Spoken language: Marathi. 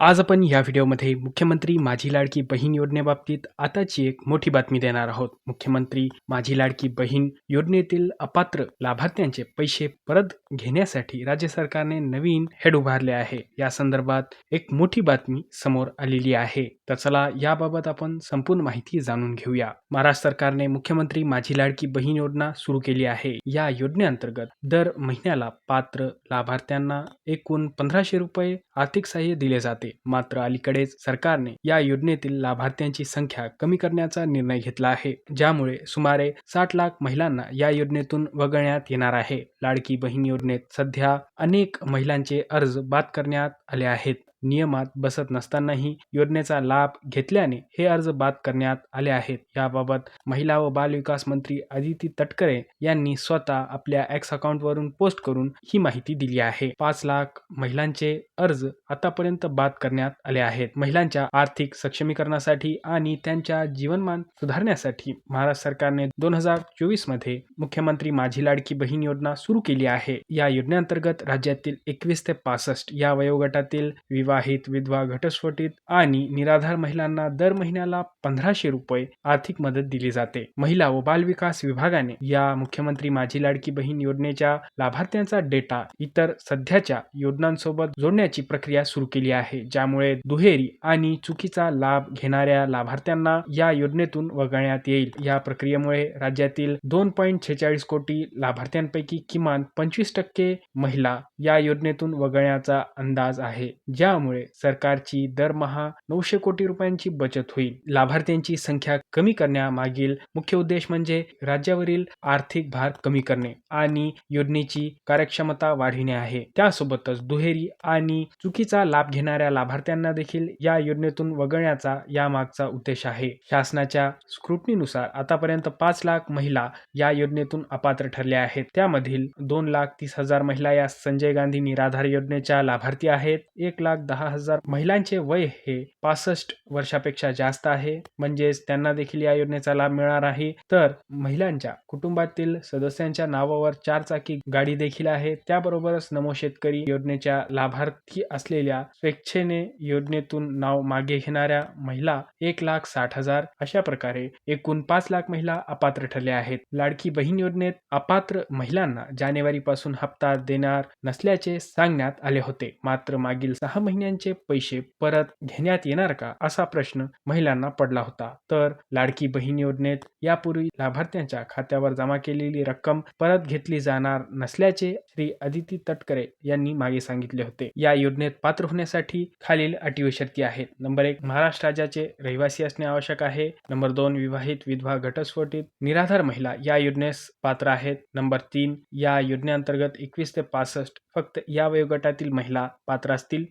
आज आपण या व्हिडिओमध्ये मुख्यमंत्री माझी लाडकी बहीण योजनेबाबतीत आताची एक मोठी बातमी देणार आहोत. मुख्यमंत्री माझी लाडकी बहीण योजनेतील अपात्र लाभार्थ्यांचे पैसे परत घेण्यासाठी राज्य सरकारने नवीन हेड उभारले आहे. या संदर्भात एक मोठी बातमी समोर आलेली आहे. तर चला याबाबत आपण संपूर्ण माहिती जाणून घेऊया. महाराष्ट्र सरकारने मुख्यमंत्री माझी लाडकी बहीण योजना सुरू केली आहे. या योजनेअंतर्गत दर महिन्याला पात्र लाभार्थ्यांना एकूण पंधराशे रुपये आर्थिक सहाय्य दिले जाते. मात्र अलीकडेच सरकारने या योजनेतील लाभार्थ्यांची संख्या कमी करण्याचा निर्णय घेतला आहे ज्यामुळे सुमारे साठ लाख महिलांना या योजनेतून वगळण्यात येणार आहे. लाडकी बहीण योजनेत सध्या अनेक महिलांचे अर्ज बाद करण्यात आले आहेत. नियमात बसत नसतानाही योजनेचा लाभ घेतल्याने हे अर्ज बाद करण्यात आले आहेत. याबाबत महिला व बाल विकास मंत्री आदिती तटकरे यांनी स्वतः आपल्या एक्स अकाउंटवरून पोस्ट करून ही माहिती दिली आहे. पाच लाख महिलांचे अर्ज आतापर्यंत बाद करण्यात आले आहेत. महिलांच्या आर्थिक सक्षमीकरणासाठी आणि त्यांच्या जीवनमान सुधारण्यासाठी महाराष्ट्र सरकारने दोन हजार चोवीसमध्ये मुख्यमंत्री माझी लाडकी बहीण योजना सुरू केली आहे. या योजनेअंतर्गत राज्यातील एकवीस ते पासष्ट या वयोगटातील विवाहित विधवा घटस्फोटित आणि निराधार महिलांना दर महिन्याला पंधराशे रुपये आर्थिक मदत दिली जाते. महिला व बाल विकास विभागाने या मुख्यमंत्री माझी लाडकी बहीण योजनेच्या लाभार्थ्यांचा डेटा इतर सध्याच्या योजनांसोबत जोडण्याची प्रक्रिया सुरू केली आहे ज्यामुळे दुहेरी आणि चुकीचा लाभ घेणाऱ्या लाभार्थ्यांना या योजनेतून वगळण्यात येईल. या प्रक्रियेमुळे राज्यातील दोन पॉईंट छेचाळीस कोटी लाभार्थ्यांपैकी किमान पंचवीस टक्के महिला या योजनेतून वगळण्याचा अंदाज आहे ज्या यामुळे सरकारची दरमहा नऊशे कोटी रुपयांची बचत होईल. लाभार्थ्यांची संख्या कमी करण्यामागील मुख्य उद्देश म्हणजे राज्यावरील आर्थिक भार कमी करणे आणि योजनेची कार्यक्षमता वाढविणे आहे. त्यासोबतच दुहेरी आणि चुकीचा लाभ घेणाऱ्या लाभार्थ्यांना देखील या योजनेतून वगळण्याचा यामागचा उद्देश आहे. शासनाच्या स्क्रुटनीनुसार आतापर्यंत पाच लाख महिला या योजनेतून अपात्र ठरल्या आहेत. त्यामधील दोन लाख तीस हजार महिला या संजय गांधी निराधार योजनेच्या लाभार्थी आहेत. एक लाख दहा हजार महिलांचे वय हे पासष्ट वर्षापेक्षा जास्त आहे. म्हणजेच त्यांना देखील या योजनेचा लाभ मिळणार आहे. तर महिलांच्या कुटुंबातील सदस्यांच्या नावावर चार चाकी गाडी देखील आहे. त्याबरोबरच नमो शेतकरी योजनेच्या लाभार्थी असलेल्या स्वेच्छेने योजनेतून नाव मागे घेणाऱ्या महिला एक लाख साठ हजार अशा प्रकारे एकूण पाच लाख महिला अपात्र ठरल्या आहेत. लाडकी बहीण योजनेत अपात्र महिलांना जानेवारी पासून हप्ता देणार नसल्याचे सांगण्यात आले होते. मात्र मागील सहा महिने महिन्यांचे पैसे परत घेण्यात येणार का? असा प्रश्न महिलांना पडला होता. तर लाडकी बहीण योजनेत यापूर्वी लाभार्थ्यांच्या खात्यावर जमा केलेली रक्कम परत घेतली जाणार नसल्याचे श्री अदिती तटकरे यांनी मागे सांगितले होते. या योजनेत पात्र होण्यासाठी खालील अटी व शर्ती आहेत. नंबर एक महाराष्ट्र राज्याचे रहिवासी असणे आवश्यक आहे. नंबर दोन विवाहित विधवा घटस्फोटित निराधार महिला या योजनेस पात्र आहेत. नंबर तीन या योजनेअंतर्गत एकवीस ते पासष्ट फक्त या वयोगटातील महिला पात्र असतील.